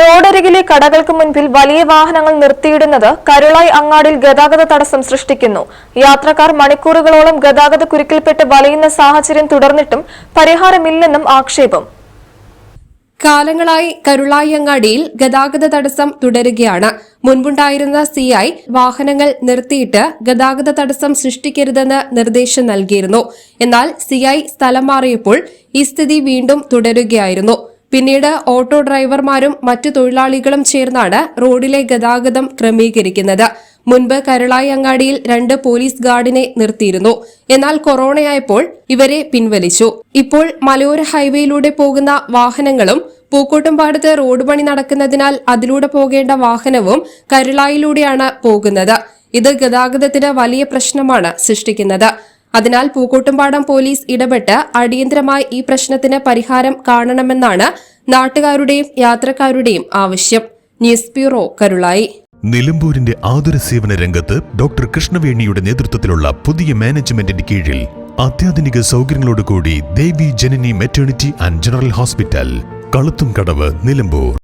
റോഡരികിലെ കടകൾക്ക് മുൻപിൽ വലിയ വാഹനങ്ങൾ നിർത്തിയിടുന്നത് കരുളായി അങ്ങാടിൽ ഗതാഗത തടസ്സം സൃഷ്ടിക്കുന്നു. യാത്രക്കാർ മണിക്കൂറുകളോളം ഗതാഗത കുരുക്കിൽപ്പെട്ട് വലയുന്ന സാഹചര്യം തുടർന്നിട്ടും പരിഹാരമില്ലെന്നും ആക്ഷേപം. കാലങ്ങളായി കരുളായങ്ങാടിയിൽ ഗതാഗത തടസ്സം തുടരുകയാണ്. മുൻപുണ്ടായിരുന്ന സിഐ വാഹനങ്ങൾ നിർത്തിയിട്ട് ഗതാഗത തടസ്സം സൃഷ്ടിക്കരുതെന്ന് നിർദ്ദേശം നൽകിയിരുന്നു. എന്നാൽ സിഐ സ്ഥലം മാറിയപ്പോൾ ഈ സ്ഥിതി വീണ്ടും തുടരുകയായിരുന്നു. പിന്നീട് ഓട്ടോ ഡ്രൈവർമാരും മറ്റു തൊഴിലാളികളും ചേർന്നാണ് റോഡിലെ ഗതാഗതം ക്രമീകരിക്കുന്നത്. മുൻപ് കരളായി അങ്ങാടിയിൽ രണ്ട് പോലീസ് ഗാർഡിനെ നിർത്തിയിരുന്നു. എന്നാൽ കൊറോണയായപ്പോൾ ഇവരെ പിൻവലിച്ചു. ഇപ്പോൾ മലയോര ഹൈവേയിലൂടെ പോകുന്ന വാഹനങ്ങളും പൂക്കോട്ടുംപാടത്ത് റോഡ് പണി നടക്കുന്നതിനാൽ അതിലൂടെ പോകേണ്ട വാഹനവും കരുളായിലൂടെയാണ് പോകുന്നത്. ഇത് ഗതാഗതത്തിന് വലിയ പ്രശ്നമാണ് സൃഷ്ടിക്കുന്നത്. അതിനാൽ പൂക്കോട്ടുംപാടം പോലീസ് ഇടപെട്ട് അടിയന്തരമായി ഈ പ്രശ്നത്തിന് പരിഹാരം കാണണമെന്നാണ് നാട്ടുകാരുടെയും യാത്രക്കാരുടെയും ആവശ്യം. News bureau Karulayi. നിലമ്പൂരിന്റെ ആതുര സേവന രംഗത്ത് ഡോക്ടർ കൃഷ്ണവേണിയുടെ നേതൃത്വത്തിലുള്ള പുതിയ മാനേജ്മെന്റിന്റെ കീഴിൽ അത്യാധുനിക സൗകര്യങ്ങളോടുകൂടി Devi Janani maternity and general hospital കളുത്തും Kadavu Nilambur.